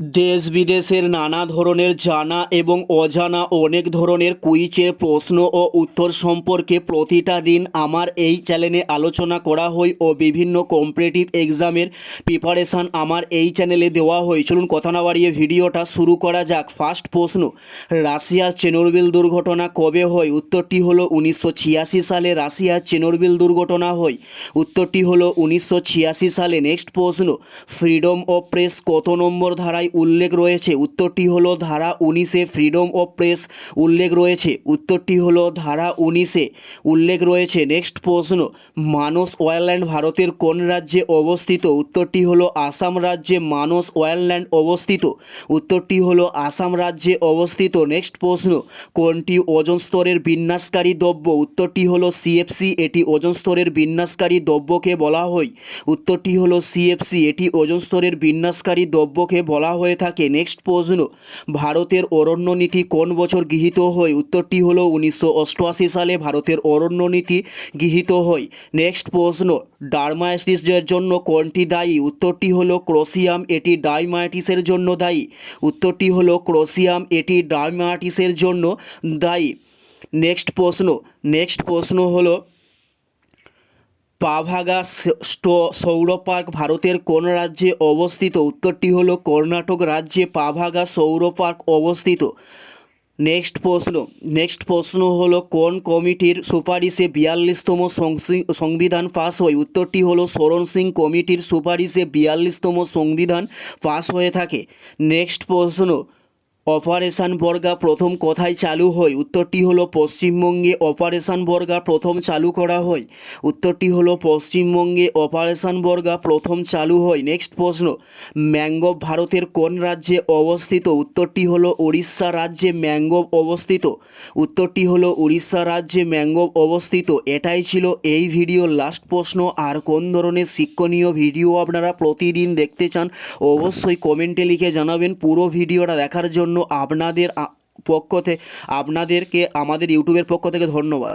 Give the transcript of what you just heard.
দেশ বিদেশের নানা ধরনের জানা এবং অজানা অনেক ধরনের কুইজের প্রশ্ন ও উত্তর সম্পর্কে প্রতিটা দিন আমার এই চ্যানেলে আলোচনা করা হয় ও বিভিন্ন কম্পিটিটিভ এক্সামের প্রিপারেশান আমার এই চ্যানেলে দেওয়া হয়। চলুন কথা না বাড়িয়ে ভিডিওটা শুরু করা যাক। ফার্স্ট প্রশ্ন রাশিয়ার চেনোরবিল দুর্ঘটনা কবে হয়? উত্তরটি হলো উনিশশো ছিয়াশি সালে রাশিয়ার চেনোরবিল দুর্ঘটনা হয়। উত্তরটি হলো উনিশশো ছিয়াশি সালে। নেক্সট প্রশ্ন ফ্রিডম অফ প্রেস কত নম্বর ধারায় উল্লেখ রয়েছে। উত্তরটি হলো ধারা উনিশে ফ্রিডম অফ প্রেস উল্লেখ রয়েছে। উত্তরটি হলো ধারা উনিশে উল্লেখ রয়েছে। নেক্সট প্রশ্ন, মানস ওয়ারল্যান্ড ভারতের কোন রাজ্যে অবস্থিত? উত্তরটি হলো আসাম রাজ্যে মানস ওয়ারল্যান্ড অবস্থিত। উত্তরটি হলো আসাম রাজ্যে অবস্থিত। নেক্সট প্রশ্ন, কোনটি ওজন স্তরের বিন্যাসকারী দ্রব্য? উত্তরটি হলো সিএফসি এটি ওজন স্তরের বিন্যাসকারী দ্রব্যকে বলা হয়। উত্তরটি হলো সিএফসি এটি ওজন স্তরের বিন্যাসকারী দ্রব্যকে বলা হয়ে থাকে। নেক্সট প্রশ্ন ভারতের অরণ্য নীতি কোন বছর গৃহীত হয়? উত্তরটি হলো উনিশশো অষ্টআশি সালে ভারতের অরণ্য নীতি গৃহীত হয়। নেক্সট প্রশ্ন ডার্মায়াসিসের জন্য কোনটি দায়ী? উত্তরটি হলো ক্রোসিয়াম, এটি ডাইমায়াটিসের জন্য দায়ী। উত্তরটি হলো ক্রোসিয়াম, এটি ডাইমায়াটিসের জন্য দায়ী। নেক্সট প্রশ্ন নেক্সট প্রশ্ন হলো পাভাগা সৌর পার্ক ভারতের কোন রাজ্যে অবস্থিত? উত্তরটি হলো কর্ণাটক রাজ্যে পাভাগা সৌর পার্ক অবস্থিত। নেক্সট প্রশ্ন। নেক্সট প্রশ্ন হলো, কোন কমিটির সুপারিশে বিয়াল্লিশতম সংবিধান পাস হয়? উত্তরটি হলো, শরণ সিং কমিটির সুপারিশে বিয়াল্লিশতম সংবিধান পাস হয়ে থাকে। নেক্সট প্রশ্ন। অপারেশন বর্গা প্রথম কোথায় চালু হয়। উত্তরটি হলো পশ্চিমবঙ্গে অপারেশন বর্গা প্রথম চালু করা হয়। উত্তরটি হলো পশ্চিমবঙ্গে অপারেশন বর্গা প্রথম চালু হয়। নেক্সট প্রশ্ন ম্যাঙ্গোভ ভারতের কোন রাজ্যে অবস্থিত? উত্তরটি হলো উড়িষ্যা রাজ্যে ম্যাঙ্গোভ অবস্থিত। উত্তরটি হলো উড়িষ্যা রাজ্যে ম্যাঙ্গোভ অবস্থিত। এটাই ছিল এই ভিডিওর লাস্ট প্রশ্ন। আর কোন ধরনের শিক্ষণীয় ভিডিও আপনারা প্রতিদিন দেখতে চান, অবশ্যই কমেন্টে লিখে জানাবেন। পুরো ভিডিওটা দেখার জন্য আপনাদের পক্ষ থেকে আপনাদেরকে আমাদের ইউটিউবের পক্ষ থেকে ধন্যবাদ।